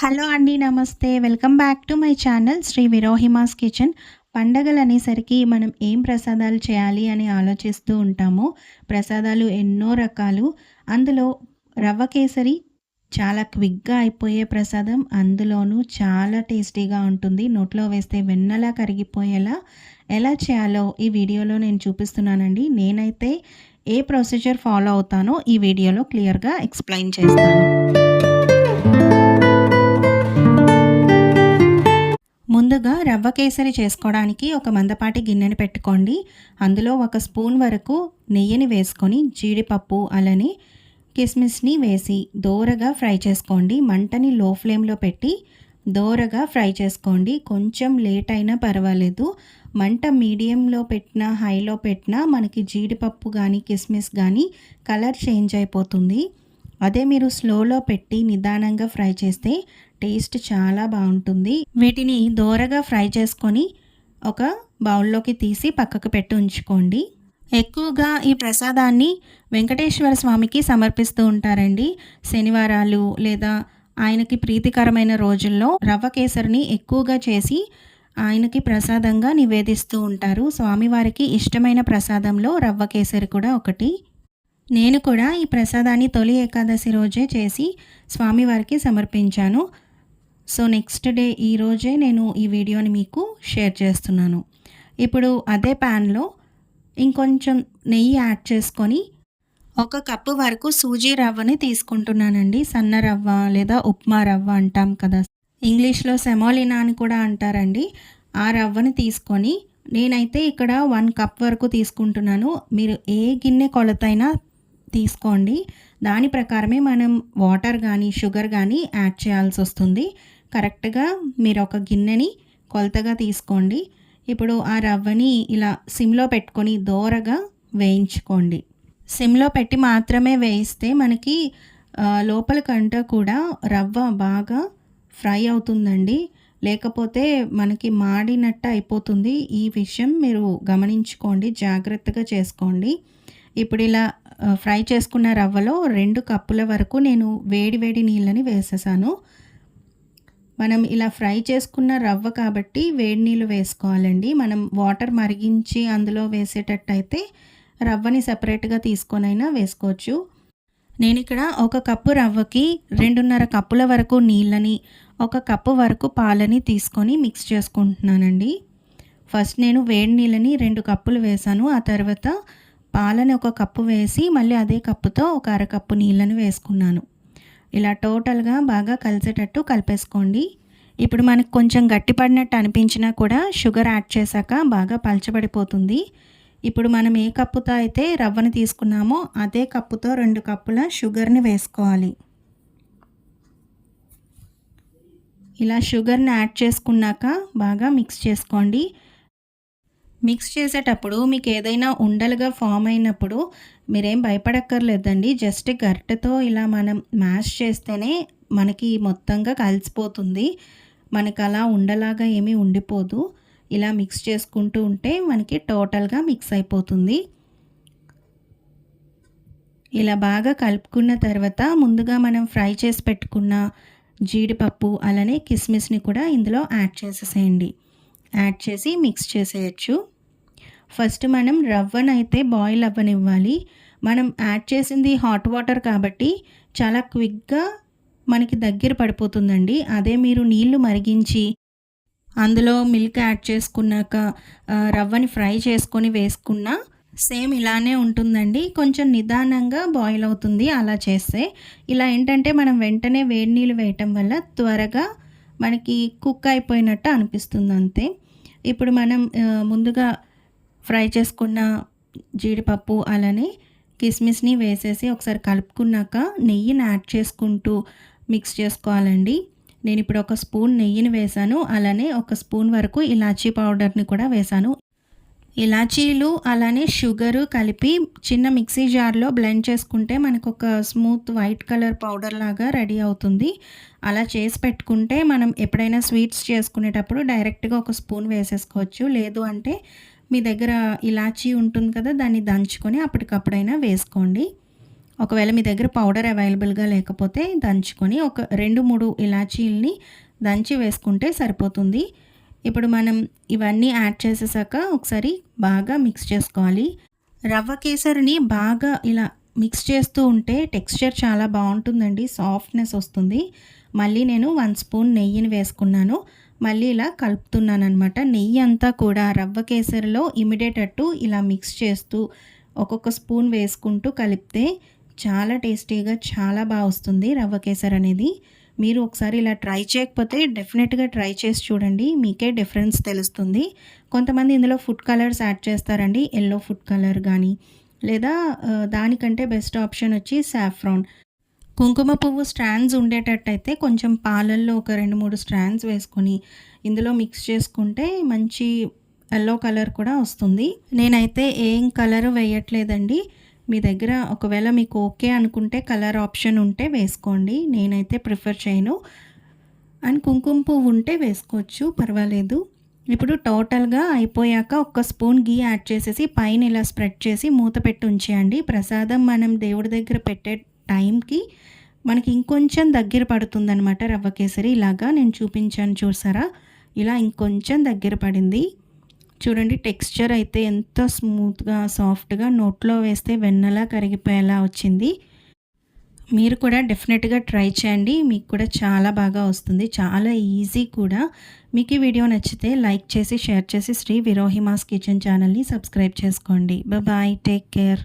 Hello అండి నమస్తే. Welcome back to my channel Shri విరోహిమాస్ kitchen. పండగలు అనేసరికి మనం ఏం ప్రసాదాలు చేయాలి అని ఆలోచిస్తూ ఉంటాము ప్రసాదాలు ఎన్నో రకాలు. అందులో రవ్వ కేసరి చాలా క్విక్గా అయిపోయే ప్రసాదం. అందులోనూ చాలా టేస్టీగా ఉంటుంది. నోట్లో వేస్తే వెన్నలా కరిగిపోయేలా ఎలా చేయాలో ఈ వీడియోలో నేను చూపిస్తున్నానండి. నేనైతే ఏ ప్రొసీజర్ ఫాలో అవుతానో ఈ వీడియోలో క్లియర్గా ఎక్స్ప్లెయిన్ చేస్తాను. ముందుగా రవ్వ కేసరి చేసుకోవడానికి ఒక మందపాటి గిన్నెని పెట్టుకోండి. అందులో ఒక స్పూన్ వరకు నెయ్యిని వేసుకొని జీడిపప్పు అలానే కిస్మిస్ని వేసి దోరగా ఫ్రై చేసుకోండి. మంటని లో ఫ్లేమ్లో పెట్టి దోరగా ఫ్రై చేసుకోండి. కొంచెం లేట్ అయినా పర్వాలేదు. మంట మీడియంలో పెట్టినా హైలో పెట్టినా మనకి జీడిపప్పు కానీ కిస్మిస్ కానీ కలర్ చేంజ్ అయిపోతుంది. అదే మీరు స్లోలో పెట్టి నిదానంగా ఫ్రై చేస్తే టేస్ట్ చాలా బాగుంటుంది. వీటిని దోరగా ఫ్రై చేసుకొని ఒక బౌల్లోకి తీసి పక్కకు పెట్టి ఉంచుకోండి. ఎక్కువగా ఈ ప్రసాదాన్ని వెంకటేశ్వర స్వామికి సమర్పిస్తూ ఉంటారండి. శనివారాలు లేదా ఆయనకి ప్రీతికరమైన రోజుల్లో రవ్వ కేసరిని ఎక్కువగా చేసి ఆయనకి ప్రసాదంగా నివేదిస్తూ ఉంటారు. స్వామివారికి ఇష్టమైన ప్రసాదంలో రవ్వ కేసరి కూడా ఒకటి. నేను కూడా ఈ ప్రసాదాన్ని తొలి ఏకాదశి రోజే చేసి స్వామివారికి సమర్పించాను. సో నెక్స్ట్ డే ఈరోజే నేను ఈ వీడియోని మీకు షేర్ చేస్తున్నాను. ఇప్పుడు అదే ప్యాన్లో ఇంకొంచెం నెయ్యి యాడ్ చేసుకొని ఒక కప్పు వరకు సూజీ రవ్వని తీసుకుంటున్నానండి. సన్న రవ్వ లేదా ఉప్మా రవ్వ అంటాం కదా. ఇంగ్లీష్లో సెమోలినా అని కూడా అంటారండి. ఆ రవ్వని తీసుకొని నేనైతే ఇక్కడ వన్ కప్ వరకు తీసుకుంటున్నాను. మీరు ఏ గిన్నె కొలతైనా తీసుకోండి. దాని ప్రకారమే మనం వాటర్ కానీ షుగర్ కానీ యాడ్ చేయాల్సి వస్తుంది కరెక్ట్గా మీరు ఒక గిన్నెని కొలతగా తీసుకోండి. ఇప్పుడు ఆ రవ్వని ఇలా సిమ్లో పెట్టుకొని దోరగా వేయించుకోండి. సిమ్లో పెట్టి మాత్రమే వేయిస్తే మనకి లోపల కంట కూడా రవ్వ బాగా ఫ్రై అవుతుందండి. లేకపోతే మనకి మాడినట్టు అయిపోతుంది. ఈ విషయం మీరు గమనించుకోండి. జాగ్రత్తగా చేసుకోండి. ఇప్పుడు ఇలా ఫ్రై చేసుకున్న రవ్వలో రెండు కప్పుల వరకు నేను వేడి వేడి నీళ్ళని వేసేసాను. మనం ఇలా ఫ్రై చేసుకున్న రవ్వ కాబట్టి వేడి నీళ్ళు వేసుకోవాలండి. మనం వాటర్ మరిగించి అందులో వేసేటట్టయితే రవ్వని సపరేట్గా తీసుకొనైనా వేసుకోవచ్చు. నేను ఇక్కడ ఒక కప్పు రవ్వకి రెండున్నర కప్పుల వరకు నీళ్ళని ఒక కప్పు వరకు పాలని తీసుకొని మిక్స్ చేసుకుంటున్నానండి. ఫస్ట్ నేను వేడి నీళ్ళని రెండు కప్పులు వేసాను. ఆ తర్వాత పాలని ఒక కప్పు వేసి మళ్ళీ అదే కప్పుతో ఒక అరకప్పు నీళ్ళని వేసుకున్నాను. ఇలా టోటల్గా బాగా కలిసేటట్టు కలిపేసుకోండి. ఇప్పుడు మనకు కొంచెం గట్టిపడినట్టు అనిపించినా కూడా షుగర్ యాడ్ చేశాక బాగా పలచబడిపోతుంది. ఇప్పుడు మనం ఏ కప్పుతో అయితే రవ్వను తీసుకున్నామో అదే కప్పుతో రెండు కప్పుల షుగర్ని వేసుకోవాలి. ఇలా షుగర్ని యాడ్ చేసుకున్నాక బాగా మిక్స్ చేసుకోండి. మిక్స్ చేసేటప్పుడు మీకు ఏదైనా ఉండలుగా ఫామ్ అయినప్పుడు మీరేం భయపడక్కర్లేదండి. జస్ట్ గరిటెతో ఇలా మనం మ్యాష్ చేస్తేనే మనకి మొత్తంగా కలిసిపోతుంది. మనకు అలా ఉండలాగా ఏమీ ఉండిపోదు. ఇలా మిక్స్ చేసుకుంటూ ఉంటే మనకి టోటల్గా మిక్స్ అయిపోతుంది. ఇలా బాగా కలుపుకున్న తర్వాత ముందుగా మనం ఫ్రై చేసి పెట్టుకున్న జీడిపప్పు అలానే కిస్మిస్ని కూడా ఇందులో యాడ్ చేసేసేయండి. యాడ్ చేసి మిక్స్ చేసేయచ్చు. ఫస్ట్ మనం రవ్వనైతే బాయిల్ అవ్వనివ్వాలి. మనం యాడ్ చేసింది హాట్ వాటర్ కాబట్టి చాలా క్విక్గా మనకి దగ్గర పడిపోతుందండి. అదే మీరు నీళ్ళు మరిగించి అందులో మిల్క్ యాడ్ చేసుకున్నాక రవ్వని ఫ్రై చేసుకొని వేసుకున్న సేమ్ ఇలానే ఉంటుందండి. కొంచెం నిదానంగా బాయిల్ అవుతుంది అలా చేస్తే. ఇలా ఏంటంటే మనం వెంటనే వేడి నీళ్ళు వేయటం వల్ల త్వరగా మనకి కుక్ అయిపోయినట్టు అనిపిస్తుంది అంతే. ఇప్పుడు మనం ముందుగా ఫ్రై చేసుకున్న జీడిపప్పు అలానే కిస్మిస్ని వేసేసి ఒకసారి కలుపుకున్నాక నెయ్యిని యాడ్ చేసుకుంటూ మిక్స్ చేసుకోవాలండి. నేను ఇప్పుడు ఒక స్పూన్ నెయ్యిని వేసాను అలానే ఒక స్పూన్ వరకు ఇలాచీ పౌడర్ని కూడా వేసాను. ఇలాచీలు అలానే షుగరు కలిపి చిన్న మిక్సీ జార్లో బ్లెండ్ చేసుకుంటే మనకు ఒక స్మూత్ వైట్ కలర్ పౌడర్ లాగా రెడీ అవుతుంది. అలా చేసి పెట్టుకుంటే మనం ఎప్పుడైనా స్వీట్స్ చేసుకునేటప్పుడు డైరెక్ట్గా ఒక స్పూన్ వేసేసుకోవచ్చు. లేదు అంటే మీ దగ్గర ఇలాచీ ఉంటుంది కదా దాన్ని దంచుకొని అప్పటికప్పుడైనా వేసుకోండి. ఒకవేళ మీ దగ్గర పౌడర్ అవైలబుల్గా లేకపోతే దంచుకొని ఒక రెండు మూడు ఇలాచీల్ని దంచి వేసుకుంటే సరిపోతుంది. ఇప్పుడు మనం ఇవన్నీ యాడ్ చేసేసాక ఒకసారి బాగా మిక్స్ చేసుకోవాలి. రవ్వ కేసరిని బాగా ఇలా మిక్స్ చేస్తూ ఉంటే టెక్స్చర్ చాలా బాగుంటుందండి సాఫ్ట్నెస్ వస్తుంది. మళ్ళీ నేను వన్ స్పూన్ నెయ్యిని వేసుకున్నాను. మళ్ళీ ఇలా కలుపుతున్నాను అనమాట నెయ్యి అంతా కూడా రవ్వ కేసరిలో ఇమిడేటట్టు ఇలా మిక్స్ చేస్తూ ఒక్కొక్క స్పూన్ వేసుకుంటూ కలిపితే చాలా టేస్టీగా చాలా బాగా వస్తుంది రవ్వ కేసరి అనేది. మీరు ఒకసారి ఇలా ట్రై చేయకపోతే డెఫినెట్గా ట్రై చేసి చూడండి మీకే డిఫరెన్స్ తెలుస్తుంది. కొంతమంది ఇందులో ఫుడ్ కలర్స్ యాడ్ చేస్తారండి ఎల్లో ఫుడ్ కలర్ కానీ లేదా దానికంటే బెస్ట్ ఆప్షన్ వచ్చి సాఫ్రాన్. కుంకుమ పువ్వు స్ట్రాండ్స్ ఉండేటట్టయితే కొంచెం పాలల్లో ఒక రెండు మూడు స్ట్రాండ్స్ వేసుకొని ఇందులో మిక్స్ చేసుకుంటే మంచి ఎల్లో కలర్ కూడా వస్తుంది. నేనైతే ఏం కలర్ వేయట్లేదండి. మీ దగ్గర ఒకవేళ మీకు ఓకే అనుకుంటే కలర్ ఆప్షన్ ఉంటే వేసుకోండి. నేనైతే ప్రిఫర్ చేయను. అండ్ కుంకుమ పువ్వు ఉంటే వేసుకోవచ్చు పర్వాలేదు. ఇప్పుడు టోటల్గా అయిపోయాక ఒక స్పూన్ గీ యాడ్ చేసేసి పైన ఇలా స్ప్రెడ్ చేసి మూత పెట్టి ఉంచేయండి. ప్రసాదం మనం దేవుడి దగ్గర పెట్టే టైంకి మనకి ఇంకొంచెం దగ్గర పడుతుందన్నమాట రవ్వ కేసరి. ఇలాగా నేను చూపించాను చూసారా? ఇలా ఇంకొంచెం దగ్గర పడింది. చూడండి టెక్స్చర్ అయితే ఎంత స్మూత్గా సాఫ్ట్గా నోట్లో వేస్తే వెన్నలా కరిగిపోయేలా వచ్చింది. మీరు కూడా డెఫినెట్గా ట్రై చేయండి. మీకు కూడా చాలా బాగా వస్తుంది. చాలా ఈజీ కూడా. మీకు ఈ వీడియో నచ్చితే లైక్ చేసి షేర్ చేసి శ్రీ విరోహిమాస్ కిచెన్ ఛానల్ని సబ్స్క్రైబ్ చేసుకోండి. Bye take care.